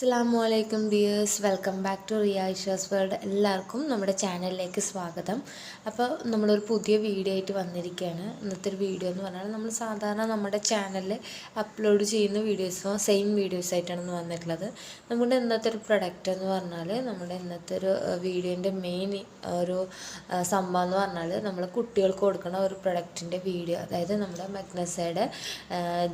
അസ്സാം വലൈക്കും dears welcome back to Riya Aisha's world എല്ലാവർക്കും നമ്മുടെ ചാനലിലേക്ക് സ്വാഗതം. അപ്പോൾ നമ്മളൊരു പുതിയ വീഡിയോ ആയിട്ട് വന്നിരിക്കുകയാണ്. ഇന്നത്തെ ഒരു വീഡിയോ എന്ന് പറഞ്ഞാൽ നമ്മൾ സാധാരണ നമ്മുടെ ചാനലിൽ അപ്ലോഡ് ചെയ്യുന്ന വീഡിയോസോ സെയിം വീഡിയോസ് ആയിട്ടാണ് വന്നിട്ടുള്ളത്. നമ്മുടെ ഇന്നത്തെ ഒരു പ്രൊഡക്റ്റ് എന്ന് പറഞ്ഞാൽ നമ്മുടെ ഇന്നത്തെ ഒരു വീഡിയോന്റെ മെയിൻ ഒരു സംഭവം എന്ന് പറഞ്ഞാൽ നമ്മൾ കുട്ടികൾക്ക് കൊടുക്കുന്ന ഒരു പ്രൊഡക്റ്റിന്റെ വീഡിയോ അതായത് നമ്മുടെ മെഗ്നസയുടെ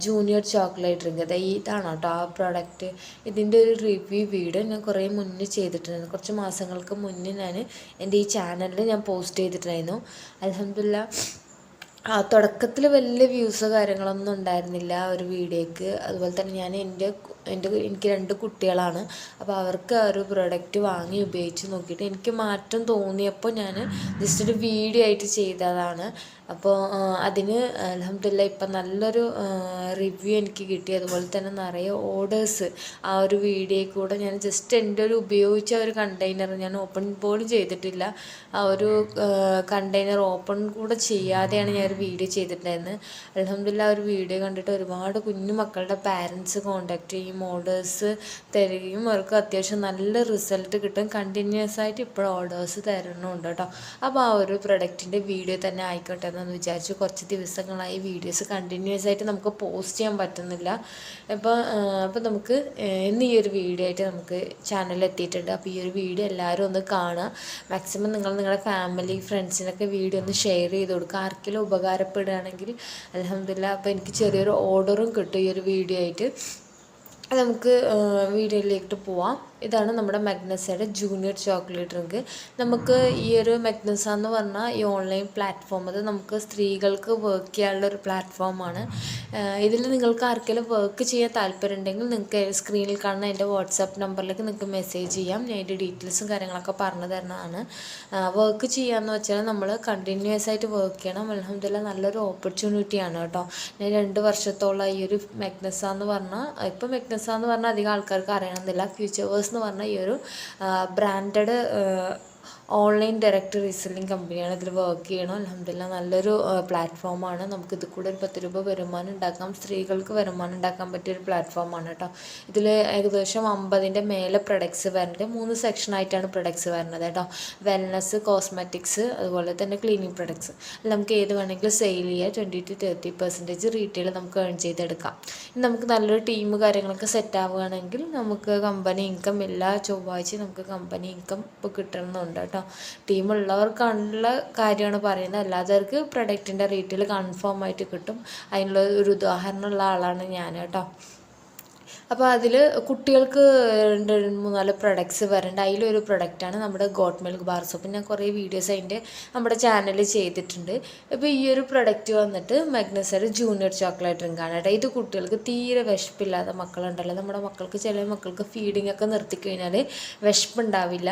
ജൂനിയർ ചോക്ലേറ്റ് ഡ്രിങ്ക് അതായത് ഇതാണ് കേട്ടോ ആ പ്രൊഡക്റ്റ് ഇതിന്റെ ഒരു റിവ്യൂ വീഡിയോ ഞാൻ കുറേ മുന്നേ ചെയ്തിട്ടുണ്ടായിരുന്നു. കുറച്ച് മാസങ്ങൾക്ക് മുന്നേ ഞാൻ എന്റെ ഈ ചാനലിൽ ഞാൻ പോസ്റ്റ് ചെയ്തിട്ടുണ്ടായിരുന്നു. അലഹമില്ല ആ തുടക്കത്തിൽ വലിയ വ്യൂസോ കാര്യങ്ങളൊന്നും ഉണ്ടായിരുന്നില്ല ഒരു വീഡിയോക്ക് അതുപോലെ തന്നെ ഞാൻ എന്റെ എന്റെ എനിക്ക് രണ്ട് കുട്ടികളാണ്. അപ്പോൾ അവർക്ക് ആ ഒരു പ്രൊഡക്റ്റ് വാങ്ങി ഉപയോഗിച്ച് നോക്കിയിട്ട് എനിക്ക് മാറ്റം തോന്നിയപ്പോൾ ഞാൻ ജസ്റ്റ് ഒരു വീഡിയോ ആയിട്ട് ചെയ്തതാണ്. അപ്പോൾ അതിന് അലഹമില്ല ഇപ്പം നല്ലൊരു റിവ്യൂ എനിക്ക് കിട്ടി. അതുപോലെ തന്നെ നിറയെ ഓർഡേഴ്സ് ആ ഒരു വീഡിയോയിൽ കൂടെ ഞാൻ ജസ്റ്റ് എന്റെ ഒരു ഉപയോഗിച്ച ഒരു കണ്ടെയ്നർ ഞാൻ ഓപ്പൺ പോലും ചെയ്തിട്ടില്ല. ആ ഒരു കണ്ടെയ്നർ ഓപ്പൺ കൂടെ ചെയ്യാതെയാണ് ഞാൻ ഒരു വീഡിയോ ചെയ്തിട്ടുണ്ടായിരുന്നത് അലഹമില്ല ഒരു വീഡിയോ കണ്ടിട്ട് ഒരുപാട് കുഞ്ഞു മക്കളുടെ പാരൻസ് കോണ്ടാക്ട് ചെയ്യും ഓർഡേഴ്സ് തരികയും. അവർക്ക് അത്യാവശ്യം നല്ല റിസൾട്ട് കിട്ടും. കണ്ടിന്യൂസ് ആയിട്ട് ഇപ്പോഴും ഓർഡേഴ്സ് തരണമുണ്ട് കേട്ടോ. അപ്പോൾ ആ ഒരു പ്രൊഡക്റ്റിന്റെ വീഡിയോ തന്നെ ആയിക്കോട്ടെ. എന്ന് വിചാരിച്ചു. കുറച്ച് ദിവസങ്ങളായി വീഡിയോസ് കണ്ടിന്യൂസ് ആയിട്ട് നമുക്ക് പോസ്റ്റ് ചെയ്യാൻ പറ്റുന്നില്ല. അപ്പോൾ അപ്പോൾ നമുക്ക് ഇന്ന് ഈ ഒരു വീഡിയോ ആയിട്ട് നമുക്ക് ചാനലിൽ എത്തിയിട്ടുണ്ട്. അപ്പോൾ ഈ ഒരു വീഡിയോ എല്ലാവരും ഒന്ന് കാണുക. മാക്സിമം നിങ്ങൾ നിങ്ങളുടെ ഫാമിലി ഫ്രണ്ട്സിനൊക്കെ വീഡിയോ ഒന്ന് ഷെയർ ചെയ്ത് കൊടുക്കുക. ആർക്കെങ്കിലും ഉപകാരപ്പെടുകയാണെങ്കിൽ അലഹമില്ല അപ്പോൾ എനിക്ക് ചെറിയൊരു ഓർഡറും കിട്ടും ഈ ഒരു വീഡിയോ ആയിട്ട്. നമുക്ക് വീഡിയോയിലേക്ക് പോവാം. ഇതാണ് നമ്മുടെ മഗ്നസയുടെ ജൂനിയർ ചോക്ലേറ്റ് ഡ്രിങ്ക് നമുക്ക് ഈ ഒരു മഗ്നസ എന്ന് പറഞ്ഞാൽ ഈ ഓൺലൈൻ പ്ലാറ്റ്ഫോം അത് നമുക്ക് സ്ത്രീകൾക്ക് വർക്ക് ചെയ്യാനുള്ള ഒരു പ്ലാറ്റ്ഫോമാണ് ഇതിൽ നിങ്ങൾക്ക് ആർക്കെങ്കിലും വർക്ക് ചെയ്യാൻ താല്പര്യം ഉണ്ടെങ്കിൽ നിങ്ങൾക്ക് സ്ക്രീനിൽ കാണുന്ന എന്റെ വാട്സാപ്പ് നമ്പറിലേക്ക് നിങ്ങൾക്ക് മെസ്സേജ് ചെയ്യാം. ഞാൻ അതിന്റെ ഡീറ്റെയിൽസും കാര്യങ്ങളൊക്കെ പറഞ്ഞു തരുന്നതാണ്. വർക്ക് ചെയ്യാമെന്ന് വെച്ചാൽ നമ്മൾ കണ്ടിന്യൂസ് ആയിട്ട് വർക്ക് ചെയ്യണം. അലഹമില്ല നല്ലൊരു ഓപ്പർച്യൂണിറ്റിയാണ് കേട്ടോ. ഞാൻ രണ്ട് വർഷത്തോളം ഈ ഒരു മെഗ്നസ എന്ന് പറഞ്ഞാൽ ഇപ്പം മെഗ്നസ എന്ന് പറഞ്ഞാൽ അധികം ആൾക്കാർക്ക് അറിയണമെന്നില്ല ഫ്യൂച്ചേഴ്സ് എന്ന് പറഞ്ഞാൽ ഈ ഒരു ബ്രാൻഡഡ് ഓൺലൈൻ ഡയറക്റ്റ് റീസെല്ലിംഗ് കമ്പനിയാണ് ഇതിൽ വർക്ക് ചെയ്യണം അലഹമില്ല നല്ലൊരു പ്ലാറ്റ്ഫോമാണ് നമുക്ക് ഇത് കൂടെ ഒരു പത്ത് രൂപ വരുമാനം ഉണ്ടാക്കാം. സ്ത്രീകൾക്ക് വരുമാനം ഉണ്ടാക്കാൻ പറ്റിയ ഒരു പ്ലാറ്റ്ഫോമാണ് കേട്ടോ ഇതിൽ ഏകദേശം അമ്പതിന്റെ മേലെ പ്രൊഡക്ട്സ് വരുന്നത്. മൂന്ന് സെക്ഷനായിട്ടാണ് പ്രൊഡക്ട്സ് വരുന്നത് കേട്ടോ വെൽനസ് കോസ്മെറ്റിക്സ് അതുപോലെ തന്നെ ക്ലീനിങ് പ്രൊഡക്ട്സ് നമുക്ക് ഏത് വേണമെങ്കിലും സെയിൽ ചെയ്യുക twenty two thirty percentage retail നമുക്ക് ഏൺ ചെയ്തെടുക്കാം. നമുക്ക് നല്ലൊരു ടീം കാര്യങ്ങളൊക്കെ സെറ്റ് ആവുകയാണെങ്കിൽ നമുക്ക് കമ്പനി ഇൻകം എല്ലാ ചൊവ്വാഴ്ചയും നമുക്ക് കമ്പനി ഇൻകം ഇപ്പോൾ കിട്ടണമെന്നുണ്ട് കേട്ടോ ടീം ഉള്ളവർക്കുള്ള കാര്യമാണ് പറയുന്നത്. അല്ലാത്തവർക്ക് പ്രൊഡക്റ്റിന്റെ റേറ്റിൽ കൺഫേം ആയിട്ട് കിട്ടും. അതിനുള്ള ഒരു ഉദാഹരണമുള്ള ആളാണ് ഞാൻ കേട്ടോ. അപ്പോൾ അതിൽ കുട്ടികൾക്ക് രണ്ട് മൂന്നാൽ പ്രൊഡക്ട്സ് വരുന്നുണ്ട് അതിലൊരു പ്രൊഡക്റ്റാണ് നമ്മുടെ ഗോട്ട് മിൽക്ക് ബാർ സോപ്പ് ഞാൻ കുറേ വീഡിയോസ് അതിന്റെ നമ്മുടെ ചാനലിൽ ചെയ്തിട്ടുണ്ട്. ഇപ്പോൾ ഈ ഒരു പ്രൊഡക്റ്റ് വന്നിട്ട് മഗ്നസർ ജൂനിയർ ചോക്ലേറ്റ് ഡ്രിങ്ക് ആണ് ഇത് കുട്ടികൾക്ക് തീരെ വിശപ്പില്ലാത്ത മക്കളുണ്ടല്ലോ. നമ്മുടെ മക്കൾക്ക് ചില മക്കൾക്ക് ഫീഡിംഗ് ഒക്കെ നിർത്തി കഴിഞ്ഞാൽ വിശപ്പുണ്ടാവില്ല.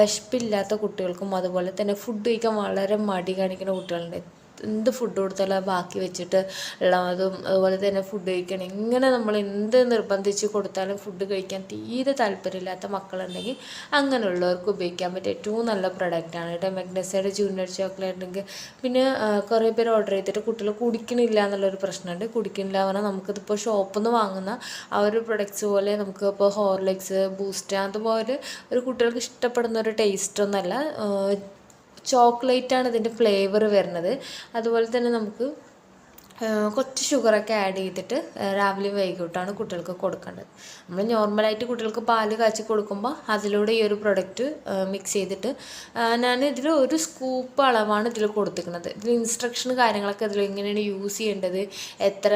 വിശപ്പില്ലാത്ത കുട്ടികൾക്കും അതുപോലെ തന്നെ ഫുഡ് കഴിക്കാൻ വളരെ മടി കാണിക്കുന്ന കുട്ടികളുണ്ട്. എന്ത് ഫുഡ് കൊടുത്താലും ബാക്കി വെച്ചിട്ട് ഉള്ളതും അതുപോലെ തന്നെ ഫുഡ് കഴിക്കണം. ഇങ്ങനെ നമ്മൾ എന്ത് നിർബന്ധിച്ച് കൊടുത്താലും ഫുഡ് കഴിക്കാൻ തീരെ താല്പര്യമില്ലാത്ത മക്കളുണ്ടെങ്കിൽ അങ്ങനെയുള്ളവർക്ക് ഉപയോഗിക്കാൻ പറ്റിയ ഏറ്റവും നല്ല പ്രൊഡക്റ്റാണ് കേട്ടോ. മെഗ്നസയുടെ ജൂനിയർ ചോക്ലേറ്റ് ഉണ്ടെങ്കിൽ പിന്നെ കുറേ പേര് ഓർഡർ ചെയ്തിട്ട് കുട്ടികൾ കുടിക്കണില്ല എന്നുള്ളൊരു പ്രശ്നമുണ്ട്. കുടിക്കണില്ല പറഞ്ഞാൽ നമുക്കിതിപ്പോൾ ഷോപ്പിൽ നിന്ന് വാങ്ങുന്ന ആ ഒരു പ്രൊഡക്ട്സ് പോലെ നമുക്ക് ഇപ്പോൾ ഹോർലിക്സ് ബൂസ്റ്റ് അതുപോലെ ഒരു കുട്ടികൾക്ക് ഇഷ്ടപ്പെടുന്ന ഒരു ടേസ്റ്റ് ഒന്നല്ല ചോക്ലേറ്റ് ആണ് ഇതിന്റെ ഫ്ലേവർ വരുന്നത്. അതുപോലെ തന്നെ നമുക്ക് കുറച്ച് ഷുഗറൊക്കെ ആഡ് ചെയ്തിട്ട് രാവിലെ വൈകിട്ടാണ് കുട്ടികൾക്ക് കൊടുക്കേണ്ടത്. നമ്മൾ നോർമലായിട്ട് കുട്ടികൾക്ക് പാൽ കാച്ചി കൊടുക്കുമ്പോൾ അതിലൂടെ ഈ ഒരു പ്രൊഡക്റ്റ് മിക്സ് ചെയ്തിട്ട് ഞാൻ ഇതിൽ ഒരു സ്കൂപ്പ് അളവാണ് ഇതിൽ കൊടുത്തിരിക്കുന്നത്. ഇതിൽ ഇൻസ്ട്രക്ഷൻ കാര്യങ്ങളൊക്കെ ഇതിൽ എങ്ങനെയാണ് യൂസ് ചെയ്യേണ്ടത് എത്ര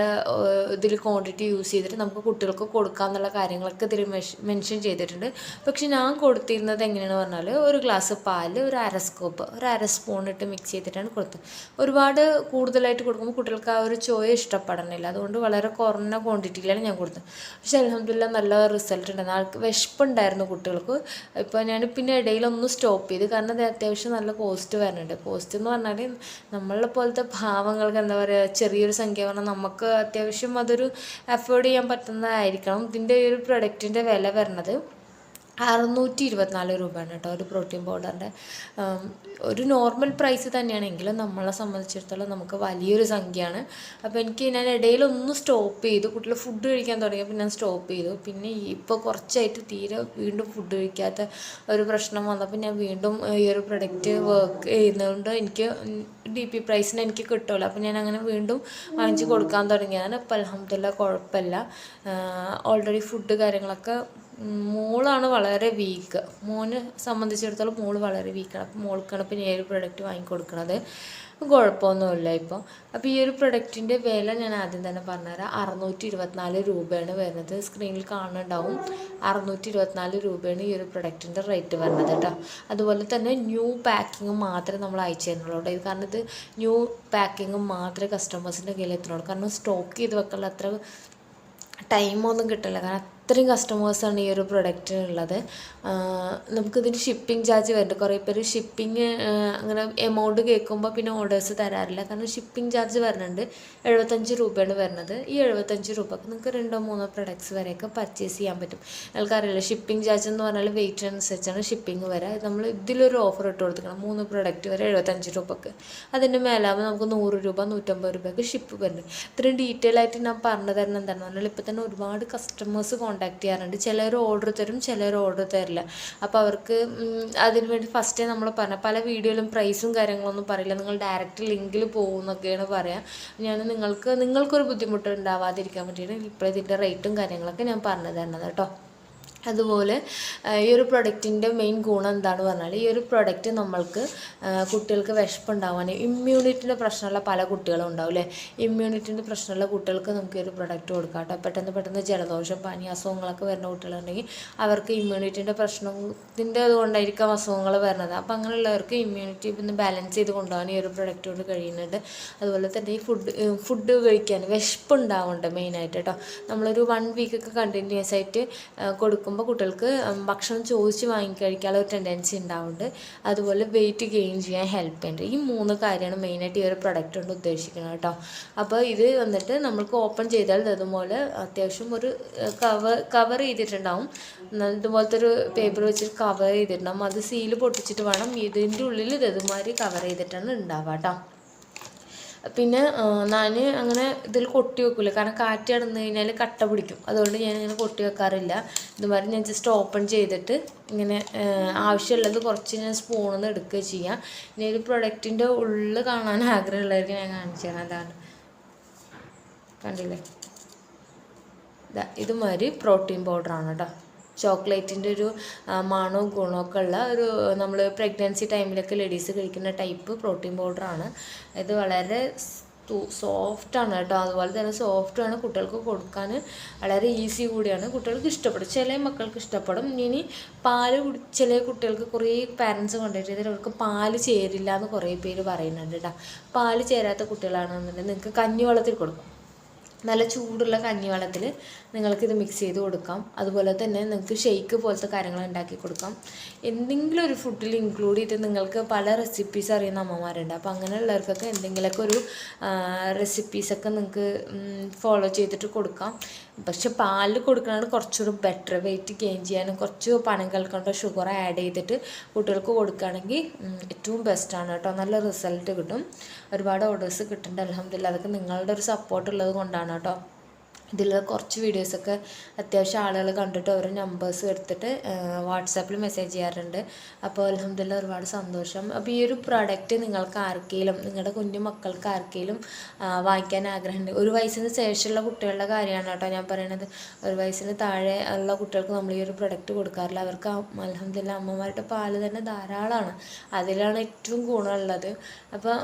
ഇതിൽ ക്വാണ്ടിറ്റി യൂസ് ചെയ്തിട്ട് നമുക്ക് കുട്ടികൾക്ക് കൊടുക്കാമെന്നുള്ള കാര്യങ്ങളൊക്കെ ഇതിൽ മെൻഷൻ ചെയ്തിട്ടുണ്ട്. പക്ഷെ ഞാൻ കൊടുത്തിരുന്നത് എങ്ങനെയാണെന്ന് പറഞ്ഞാൽ ഒരു ഗ്ലാസ് പാൽ ഒരു അര സ്കൂപ്പ് ഒരു അര സ്പൂൺ ഇട്ട് മിക്സ് ചെയ്തിട്ടാണ് കൊടുത്തത്. ഒരുപാട് കൂടുതലായിട്ട് കൊടുക്കുമ്പോൾ കുട്ടികൾക്ക് ആ ഒരു ചോയ ഇഷ്ടപ്പെടണില്ല. അതുകൊണ്ട് വളരെ കുറഞ്ഞ ക്വാണ്ടിറ്റിയിലാണ് ഞാൻ കൊടുത്തത്. പക്ഷേ അലഹമില്ല നല്ല റിസൾട്ട് ഉണ്ടായിരുന്നു ആൾക്ക് വിശപ്പുണ്ടായിരുന്നു കുട്ടികൾക്ക്. ഇപ്പോൾ ഞാൻ പിന്നെ ഇടയിലൊന്നും സ്റ്റോപ്പ് ചെയ്ത്. കാരണം അത് അത്യാവശ്യം നല്ല കോസ്റ്റ് വരുന്നുണ്ട്. കോസ്റ്റ് എന്ന് പറഞ്ഞാൽ നമ്മളെ പോലത്തെ ഭാവങ്ങൾക്ക് എന്താ പറയുക ചെറിയൊരു സംഖ്യ പറഞ്ഞാൽ നമുക്ക് അത്യാവശ്യം അതൊരു അഫോർഡ് ചെയ്യാൻ പറ്റുന്നതായിരിക്കണം. ഇതിന്റെ ഒരു പ്രൊഡക്റ്റിന്റെ വില വരുന്നത് അറുന്നൂറ്റി ഇരുപത്തിനാല് രൂപയാണ് കേട്ടോ ഒരു പ്രോട്ടീൻ പൗഡറിന്റെ ഒരു നോർമൽ പ്രൈസ് തന്നെയാണെങ്കിലും നമ്മളെ സംബന്ധിച്ചിടത്തോളം നമുക്ക് വലിയൊരു സംഖ്യയാണ്. അപ്പോൾ എനിക്ക് ഞാൻ ഇടയിലൊന്ന് സ്റ്റോപ്പ് ചെയ്തു. കുട്ടികൾ ഫുഡ് കഴിക്കാൻ തുടങ്ങിയപ്പോൾ ഞാൻ സ്റ്റോപ്പ് ചെയ്തു. പിന്നെ ഇപ്പോൾ കുറച്ചായിട്ട് തീരെ വീണ്ടും ഫുഡ് കഴിക്കാത്ത ഒരു പ്രശ്നം വന്നപ്പോൾ ഞാൻ വീണ്ടും ഈ ഒരു പ്രൊഡക്റ്റ് വർക്ക് ചെയ്യുന്നതുകൊണ്ട് എനിക്ക് ഡി പി പ്രൈസിന് എനിക്ക് കിട്ടുമല്ലോ അപ്പോൾ ഞാൻ അങ്ങനെ വീണ്ടും വാങ്ങിച്ച് കൊടുക്കാൻ തുടങ്ങിയതാണ്. അപ്പോൾ അലഹമ്മദില്ല കുഴപ്പമില്ല. ഓൾറെഡി ഫുഡ് കാര്യങ്ങളൊക്കെ മോളാണ് വളരെ വീക്ക് മോനെ സംബന്ധിച്ചിടത്തോളം മോൾ വളരെ വീക്കാണ് അപ്പോൾ മോൾക്കാണ് പിന്നെ ഈ ഒരു പ്രൊഡക്റ്റ് വാങ്ങിക്കൊടുക്കുന്നത് കുഴപ്പമൊന്നുമില്ല ഇപ്പോൾ അപ്പോൾ ഈ ഒരു പ്രൊഡക്റ്റിന്റെ വില ഞാൻ ആദ്യം തന്നെ പറഞ്ഞുതരാം. അറുന്നൂറ്റി ഇരുപത്തിനാല് രൂപയാണ് വരുന്നത്. സ്ക്രീനിൽ കാണുന്നുണ്ടാവും. അറുന്നൂറ്റി ഇരുപത്തിനാല് രൂപയാണ് ഈ ഒരു പ്രൊഡക്റ്റിന്റെ റേറ്റ് വരുന്നത് കേട്ടോ. അതുപോലെ തന്നെ ന്യൂ പാക്കിങ് മാത്രമേ നമ്മൾ അയച്ചു തരുന്നുള്ളൂ ഇത് കാരണം ഇത് ന്യൂ പാക്കിങ് മാത്രമേ കസ്റ്റമേഴ്സിന്റെ കയ്യിൽ എത്തുന്നുള്ളൂ. കാരണം സ്റ്റോക്ക് ചെയ്ത് വെക്കാനുള്ള അത്ര ടൈമൊന്നും കിട്ടില്ല കാരണം അത്രയും കസ്റ്റമേഴ്സാണ് ഈ ഒരു പ്രൊഡക്റ്റിനുള്ളത് നമുക്കിതിന് ഷിപ്പിംഗ് ചാർജ് വരുന്നുണ്ട്. കുറേ പേര് ഷിപ്പിംഗ് അങ്ങനെ എമൗണ്ട് കേൾക്കുമ്പോൾ പിന്നെ ഓർഡേഴ്സ് തരാറില്ല. കാരണം ഷിപ്പിംഗ് ചാർജ് വരുന്നുണ്ട്. എഴുപത്തഞ്ച് രൂപയാണ് വരുന്നത്. ഈ എഴുപത്തഞ്ച് രൂപക്ക് നിങ്ങൾക്ക് രണ്ടോ മൂന്നോ പ്രൊഡക്ട്സ് വരെയൊക്കെ പർച്ചേസ് ചെയ്യാൻ പറ്റും. നിങ്ങൾക്കറിയില്ല ഷിപ്പിംഗ് ചാർജ് എന്ന് പറഞ്ഞാൽ വെയിറ്റ് അനുസരിച്ചാണ് ഷിപ്പിംഗ് വരെ. നമ്മൾ ഇതിലൊരു ഓഫർ ഇട്ട് കൊടുക്കണം മൂന്ന് പ്രൊഡക്റ്റ് വരെ എഴുപത്തഞ്ച് രൂപക്ക്. അതിന്റെ മേലാകുമ്പോൾ നമുക്ക് നൂറ് രൂപ നൂറ്റമ്പത് രൂപയ്ക്ക് ഷിപ്പ് വരുന്നുണ്ട്. ഇത്രയും ഡീറ്റെയിൽ ആയിട്ട് ഞാൻ പറഞ്ഞു തരണം എന്താണെന്ന് പറഞ്ഞാൽ ഇപ്പോൾ തന്നെ ഒരുപാട് കസ്റ്റമേഴ്സ് കോൺടാക്ട് ചെയ്യാറുണ്ട്. ചിലർ ഓർഡർ തരും ചിലർ ഓർഡർ തരില്ല. അപ്പോൾ അവർക്ക് അതിന് വേണ്ടി ഫസ്റ്റേ നമ്മൾ പറഞ്ഞ പല വീഡിയോയിലും പ്രൈസും കാര്യങ്ങളൊന്നും പറയില്ല. നിങ്ങൾ ഡയറക്റ്റ് ലിങ്കിൽ പോകുമെന്നൊക്കെയാണ് പറയാം. ഞാൻ നിങ്ങൾക്ക് നിങ്ങൾക്കൊരു ബുദ്ധിമുട്ട് ഉണ്ടാവാതിരിക്കാൻ വേണ്ടിയിട്ട് ഇപ്പോൾ ഇതിന്റെ റേറ്റും കാര്യങ്ങളൊക്കെ ഞാൻ പറഞ്ഞു തരുന്നത് കേട്ടോ. അതുപോലെ ഈ ഒരു പ്രൊഡക്റ്റിന്റെ മെയിൻ ഗുണം എന്താണെന്ന് പറഞ്ഞാൽ ഈ ഒരു പ്രൊഡക്റ്റ് നമ്മൾക്ക് കുട്ടികൾക്ക് വിശപ്പുണ്ടാവാൻ ഇമ്മ്യൂണിറ്റിന്റെ പ്രശ്നമുള്ള പല കുട്ടികളും ഉണ്ടാവും അല്ലേ ഇമ്മ്യൂണിറ്റിന്റെ പ്രശ്നമുള്ള കുട്ടികൾക്ക് നമുക്ക് ഈ ഒരു പ്രൊഡക്റ്റ് കൊടുക്കാം കേട്ടോ പെട്ടെന്ന് പെട്ടെന്ന് ജലദോഷം പനി അസുഖങ്ങളൊക്കെ വരുന്ന കുട്ടികളുണ്ടെങ്കിൽ അവർക്ക് ഇമ്മ്യൂണിറ്റിന്റെ പ്രശ്നത്തിന്റെ അതുകൊണ്ടായിരിക്കാം അസുഖങ്ങൾ വരുന്നത്. അപ്പോൾ അങ്ങനെയുള്ളവർക്ക് ഇമ്മ്യൂണിറ്റി ഒന്ന് ബാലൻസ് ചെയ്ത് കൊണ്ടുപോകാൻ ഈ ഒരു പ്രൊഡക്റ്റ് കൊണ്ട് കഴിയുന്നുണ്ട്. അതുപോലെ തന്നെ ഈ ഫുഡ് ഫുഡ് കഴിക്കാൻ വിശപ്പുണ്ടാവുന്നുണ്ട് മെയിനായിട്ട് കേട്ടോ നമ്മളൊരു വൺ വീക്കൊക്കെ കണ്ടിന്യൂസ് ആയിട്ട് കൊടുക്കും കൊടുക്കുമ്പോൾ കുട്ടികൾക്ക് ഭക്ഷണം ചോദിച്ച് വാങ്ങിക്കഴിക്കാനുള്ള ഒരു ടെൻഡൻസി ഉണ്ടാവുന്നുണ്ട്. അതുപോലെ വെയിറ്റ് ഗെയിൻ ചെയ്യാൻ ഹെൽപ്പ് ചെയ്യുന്നുണ്ട് ഈ മൂന്ന് കാര്യമാണ് മെയിനായിട്ട് ഈ ഒരു പ്രൊഡക്റ്റ് കൊണ്ട് ഉദ്ദേശിക്കുന്നത് കേട്ടോ. അപ്പോൾ ഇത് വന്നിട്ട് നമ്മൾക്ക് ഓപ്പൺ ചെയ്താൽ അതുപോലെ അത്യാവശ്യം ഒരു കവർ കവർ ചെയ്തിട്ടുണ്ടാവും. ഇതുപോലത്തെ ഒരു പേപ്പർ വെച്ചിട്ട് കവർ ചെയ്തിട്ടുണ്ടാവും. അത് സീൽ പൊട്ടിച്ചിട്ട് വേണം. ഇതിന്റെ ഉള്ളിൽ ഇതുമാതിരി കവർ ചെയ്തിട്ടാണ് ഉണ്ടാവുക കേട്ടോ. പിന്നെ ഞാൻ അങ്ങനെ ഇതിൽ കൊട്ടി വെക്കില്ല കാരണം കാറ്റ് കടന്നു കഴിഞ്ഞാൽ കട്ട പിടിക്കും. അതുകൊണ്ട് ഞാൻ ഇങ്ങനെ കൊട്ടി വെക്കാറില്ല. ഇതുമാതിരി ഞാൻ ജസ്റ്റ് ഓപ്പൺ ചെയ്തിട്ട് ഇങ്ങനെ ആവശ്യമുള്ളത് കുറച്ച് ഞാൻ സ്പൂണിൽ നിന്ന് എടുക്കുക ചെയ്യാം. ഇനി ഒരു പ്രൊഡക്റ്റിന്റെ ഉള്ളിൽ കാണാൻ ആഗ്രഹമുള്ളവർക്ക് ഞാൻ കാണിച്ചു തരാം. അതാണ്. കണ്ടില്ലേ? ഇതാ ഇതുമാതിരി പ്രോട്ടീൻ പൗഡറാണ് കേട്ടോ ചോക്ലേറ്റിന്റെ ഒരു മണവും ഗുണമൊക്കെ ഉള്ള ഒരു നമ്മൾ പ്രഗ്നൻസി ടൈമിലൊക്കെ ലേഡീസ് കഴിക്കുന്ന ടൈപ്പ് പ്രോട്ടീൻ പൗഡറാണ് ഇത് വളരെ സോഫ്റ്റാണ് കേട്ടോ. അതുപോലെ തന്നെ സോഫ്റ്റാണ് കുട്ടികൾക്ക് കൊടുക്കാൻ വളരെ ഈസി കൂടിയാണ്. കുട്ടികൾക്ക് ഇഷ്ടപ്പെടും. ചില മക്കൾക്ക് ഇഷ്ടപ്പെടും. ഇനി പാൽ കുടി ചില കുട്ടികൾക്ക് കുറേ പാരൻസ് കൊണ്ടുപോയിട്ട് അവർക്ക് പാൽ ചേരില്ല എന്ന് കുറേ പേര് പറയുന്നുണ്ട് കേട്ടോ. പാൽ ചേരാത്ത കുട്ടികളാണെന്നുണ്ടെങ്കിൽ നിങ്ങൾക്ക് കഞ്ഞിവെള്ളത്തിൽ കൊടുക്കും. നല്ല ചൂടുള്ള കഞ്ഞിവെള്ളത്തിൽ നിങ്ങൾക്കിത് മിക്സ് ചെയ്ത് കൊടുക്കാം. അതുപോലെ തന്നെ നിങ്ങൾക്ക് ഷെയ്ക്ക് പോലത്തെ കാര്യങ്ങൾ ഉണ്ടാക്കി കൊടുക്കാം. എന്തെങ്കിലും ഒരു ഫുഡിൽ ഇൻക്ലൂഡ് ചെയ്ത് നിങ്ങൾക്ക് പല റെസിപ്പീസ് അറിയുന്ന അമ്മമാരുണ്ട്. അപ്പോൾ അങ്ങനെയുള്ളവർക്കൊക്കെ എന്തെങ്കിലുമൊക്കെ ഒരു റെസിപ്പീസൊക്കെ നിങ്ങൾക്ക് ഫോളോ ചെയ്തിട്ട് കൊടുക്കാം. പക്ഷെ പാലിൽ കൊടുക്കുന്നതാണ് കുറച്ചുകൂടി ബെറ്റർ വെയിറ്റ് ഗെയിൻ ചെയ്യാനും കുറച്ച് പണം കൽക്കണ്ട ഷുഗർ ആഡ് ചെയ്തിട്ട് കുട്ടികൾക്ക് കൊടുക്കുകയാണെങ്കിൽ ഏറ്റവും ബെസ്റ്റാണ് കേട്ടോ. നല്ല റിസൾട്ട് കിട്ടും. ഒരുപാട് ഓർഡേഴ്സ് കിട്ടുന്നുണ്ട് അലഹമില്ല അതൊക്കെ നിങ്ങളുടെ ഒരു സപ്പോർട്ട് ഉള്ളത് കൊണ്ടാണ് കേട്ടോ. ഇതിൽ കുറച്ച് വീഡിയോസൊക്കെ അത്യാവശ്യം ആളുകൾ കണ്ടിട്ട് ഓരോ നമ്പേഴ്സ് എടുത്തിട്ട് വാട്സാപ്പിൽ മെസ്സേജ് ചെയ്യാറുണ്ട്. അപ്പോൾ അലഹമ്മദില്ല ഒരുപാട് സന്തോഷം. അപ്പോൾ ഈ ഒരു പ്രോഡക്റ്റ് നിങ്ങൾക്ക് ആർക്കെങ്കിലും നിങ്ങളുടെ കുഞ്ഞു മക്കൾക്ക് ആർക്കെങ്കിലും വാങ്ങിക്കാൻ ആഗ്രഹമുണ്ട് ഒരു വയസ്സിന് ശേഷമുള്ള കുട്ടികളുടെ കാര്യമാണ് കേട്ടോ ഞാൻ പറയണത്. ഒരു വയസ്സിന് താഴെ ഉള്ള കുട്ടികൾക്ക് നമ്മൾ ഈ ഒരു പ്രൊഡക്റ്റ് കൊടുക്കാറില്ല. അവർക്ക് അലഹമ്മദില്ല അമ്മമാരുടെ പാൽ തന്നെ ധാരാളമാണ് അതിലാണ് ഏറ്റവും ഗുണമുള്ളത്. അപ്പോൾ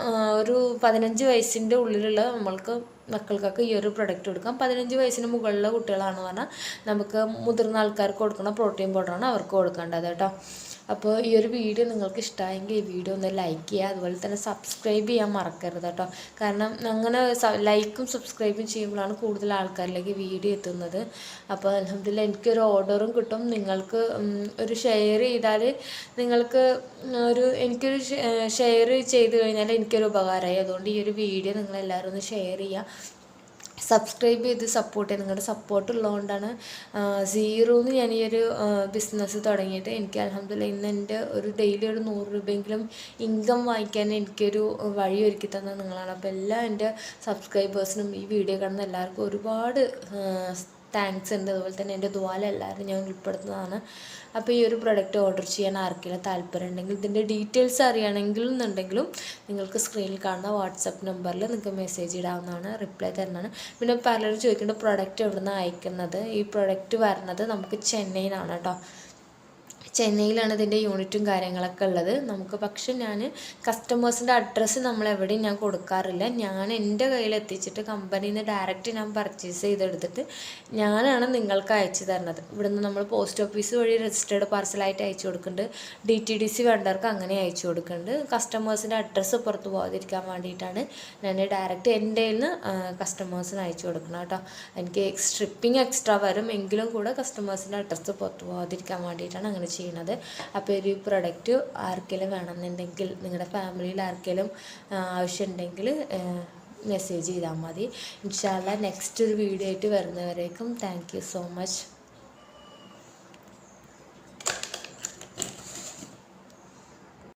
ഒരു പതിനഞ്ച് വയസ്സിന്റെ ഉള്ളിലുള്ള നമ്മൾക്ക് മക്കൾക്കൊക്കെ ഈ ഒരു പ്രൊഡക്റ്റ് കൊടുക്കാം. പതിനഞ്ച് വയസ്സിന് മുകളിലുള്ള കുട്ടികളാണെന്ന് പറഞ്ഞാൽ നമുക്ക് മുതിർന്ന ആൾക്കാർക്ക് കൊടുക്കുന്ന പ്രോട്ടീൻ പൗഡറാണ് അവർക്ക് കൊടുക്കേണ്ടത് കേട്ടോ. അപ്പോൾ ഈ ഒരു വീഡിയോ നിങ്ങൾക്ക് ഇഷ്ടമായെങ്കിൽ ഈ വീഡിയോ ഒന്ന് ലൈക്ക് ചെയ്യുക അതുപോലെ തന്നെ സബ്സ്ക്രൈബ് ചെയ്യാൻ മറക്കരുത് കേട്ടോ കാരണം അങ്ങനെ ലൈക്കും സബ്സ്ക്രൈബും ചെയ്യുമ്പോഴാണ് കൂടുതൽ ആൾക്കാരിലേക്ക് വീഡിയോ എത്തുന്നത്. അപ്പോൾ അലഹമില്ല എനിക്കൊരു ഓർഡറും കിട്ടും. നിങ്ങൾക്ക് ഒരു ഷെയർ ചെയ്താൽ നിങ്ങൾക്ക് ഒരു എനിക്കൊരു ഷെയർ ചെയ്ത് കഴിഞ്ഞാൽ എനിക്കൊരു ഉപകാരമായി. അതുകൊണ്ട് ഈ ഒരു വീഡിയോ നിങ്ങളെല്ലാവരും ഒന്ന് ഷെയർ ചെയ്യുക. സബ്സ്ക്രൈബ് ചെയ്ത് സപ്പോർട്ട് ചെയ്യുക നിങ്ങളുടെ സപ്പോർട്ട് ഉള്ളതുകൊണ്ടാണ് സീറോന്ന് ഞാൻ ഈ ഒരു ബിസിനസ് തുടങ്ങിയിട്ട് എനിക്ക് അലഹമില്ല ഇന്ന് എന്റെ ഒരു ഡെയിലി ഒരു നൂറ് രൂപയെങ്കിലും ഇൻകം വാങ്ങിക്കാൻ എനിക്കൊരു വഴി ഒരുക്കി തന്നത് നിങ്ങളാണ്. അപ്പോൾ എല്ലാ എന്റെ സബ്സ്ക്രൈബേഴ്സിനും ഈ വീഡിയോ കാണുന്ന എല്ലാവർക്കും ഒരുപാട് താങ്ക്സ് ഉണ്ട്. അതുപോലെ തന്നെ എന്റെ ദ്വാല എല്ലാവരും ഞാൻ ഉൾപ്പെടുത്തുന്നതാണ്. അപ്പോൾ ഈ ഒരു പ്രൊഡക്റ്റ് ഓർഡർ ചെയ്യാൻ ആർക്കെങ്കിലും താല്പര്യം ഉണ്ടെങ്കിൽ ഇതിന്റെ ഡീറ്റെയിൽസ് അറിയണമെങ്കിൽ എന്നുണ്ടെങ്കിലും നിങ്ങൾക്ക് സ്ക്രീനിൽ കാണുന്ന വാട്സപ്പ് നമ്പറിൽ നിങ്ങൾക്ക് മെസ്സേജ് ഇടാവുന്നതാണ് റിപ്ലൈ തരുന്നതാണ്. പിന്നെ പലരും ചോദിക്കേണ്ട പ്രൊഡക്റ്റ് എവിടെ നിന്നാണ് അയക്കുന്നത്? ഈ പ്രൊഡക്റ്റ് വരുന്നത് നമുക്ക് ചെന്നൈയിലാണ് കേട്ടോ ചെന്നൈയിലാണ് ഇതിന്റെ യൂണിറ്റും കാര്യങ്ങളൊക്കെ ഉള്ളത്. നമുക്ക് പക്ഷെ ഞാൻ കസ്റ്റമേഴ്സിന്റെ അഡ്രസ്സ് നമ്മൾ എവിടെയും ഞാൻ കൊടുക്കാറില്ല. ഞാൻ എന്റെ കയ്യിൽ എത്തിച്ചിട്ട് കമ്പനിയിൽ നിന്ന് ഡയറക്റ്റ് ഞാൻ പർച്ചേസ് ചെയ്തെടുത്തിട്ട് ഞാനാണ് നിങ്ങൾക്ക് അയച്ചു തരുന്നത്. ഇവിടുന്ന് നമ്മൾ പോസ്റ്റ് ഓഫീസ് വഴി രജിസ്റ്റേർഡ് പാർസലായിട്ട് അയച്ചു കൊടുക്കുന്നുണ്ട്. ഡി ടി ഡി സി വെണ്ടർക്ക് അങ്ങനെ അയച്ചു കൊടുക്കുന്നുണ്ട്. കസ്റ്റമേഴ്സിന്റെ അഡ്രസ്സ് പുറത്ത് പോകാതിരിക്കാൻ വേണ്ടിയിട്ടാണ് ഞാൻ ഡയറക്റ്റ് എന്റെ നിന്ന് കസ്റ്റമേഴ്സിന് അയച്ചു കൊടുക്കണം കേട്ടോ. എനിക്ക് സ്ട്രിപ്പിംഗ് എക്സ്ട്രാ വരും. എങ്കിലും കൂടെ കസ്റ്റമേഴ്സിന്റെ അഡ്രസ്സ് പുറത്ത് പോകാതിരിക്കാൻ വേണ്ടിയിട്ടാണ് അങ്ങനെ ചെയ്യുന്നത് അപ്പോൾ ഒരു പ്രൊഡക്റ്റ് ആർക്കെങ്കിലും വേണമെന്നുണ്ടെങ്കിൽ നിങ്ങളുടെ ഫാമിലിയിൽ ആർക്കെങ്കിലും ആവശ്യമുണ്ടെങ്കിൽ മെസ്സേജ് ചെയ്താൽ മതി. ഇൻഷാല്ല നെക്സ്റ്റ് ഒരു വീഡിയോ ആയിട്ട് വരുന്നവരേക്കും താങ്ക് യു സോ മച്ച്